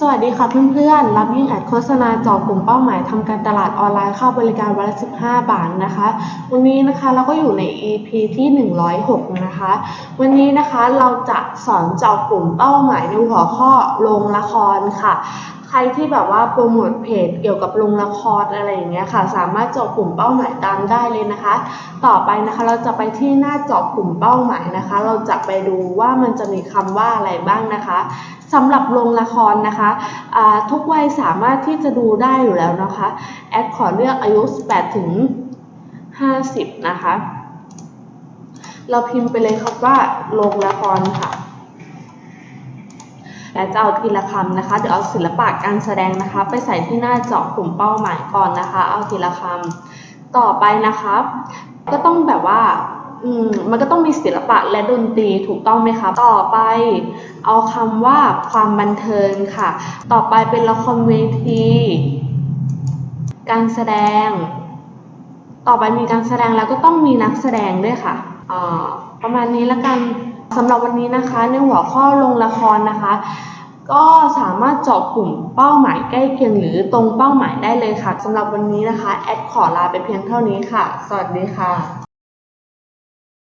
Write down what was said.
สวัสดีค่ะเพื่อนๆ รับยิ่งแอดโฆษณาจาะกลุ่มเป้าหมายทำการตลาดออนไลน์เข้าบริการวันละ 15 บาทนะคะ วันนี้นะคะเราก็อยู่ใน EP ที่ 106 นะคะ วันนี้นะคะเราจะสอนจาะกลุ่มเป้าหมายในหัวข้อโรงละครค่ะ ใครที่แบบว่าโปรโมทเพจเกี่ยวกับโรงละครอะไรอย่างเงี้ยค่ะ สามารถเจาะกลุ่มเป้าหมายตามได้เลยนะคะ ต่อไปนะคะเราจะไปที่หน้าเจาะกลุ่มเป้าหมายนะคะ เราจะไปดูว่ามันจะมีคำว่าอะไรบ้างนะคะสำหรับโรงละครนะคะอ่าทุกวัยสามารถที่จะดูได้อยู่แล้วนะคะแอดขอเลือกอายุ 18 ถึง 50 นะคะ เราพิมพ์ไปเลยครับว่าโรงละครค่ะและจะเอาทีละคำนะคะ เดี๋ยวเอาศิลปะการแสดงนะคะ ไปใส่ที่หน้าเจาะกลุ่มเป้าหมายก่อนนะคะ เอาทีละคำต่อไปนะครับ ก็ต้องแบบว่า อืมมันก็ต้องมีศิลปะและดนตรีถูกต้องไหมคะต่อไป เอาคำว่าความบันเทิงค่ะ ต่อไปเป็นละครเวที การแสดง ต่อไปมีการแสดงแล้วก็ต้องมีนักแสดงด้วยค่ะอ่าประมาณนี้ล้วกันสำหรับวันนี้นะคะ ในหัวข้อลงละครนะคะก็สามารถเจาะกลุ่มเป้าหมายใกล้เคียงหรือตรงเป้าหมายได้เลยค่ะสำหรับวันนี้นะคะ แอดขอลาไปเพียงเท่านี้ค่ะ สวัสดีค่ะ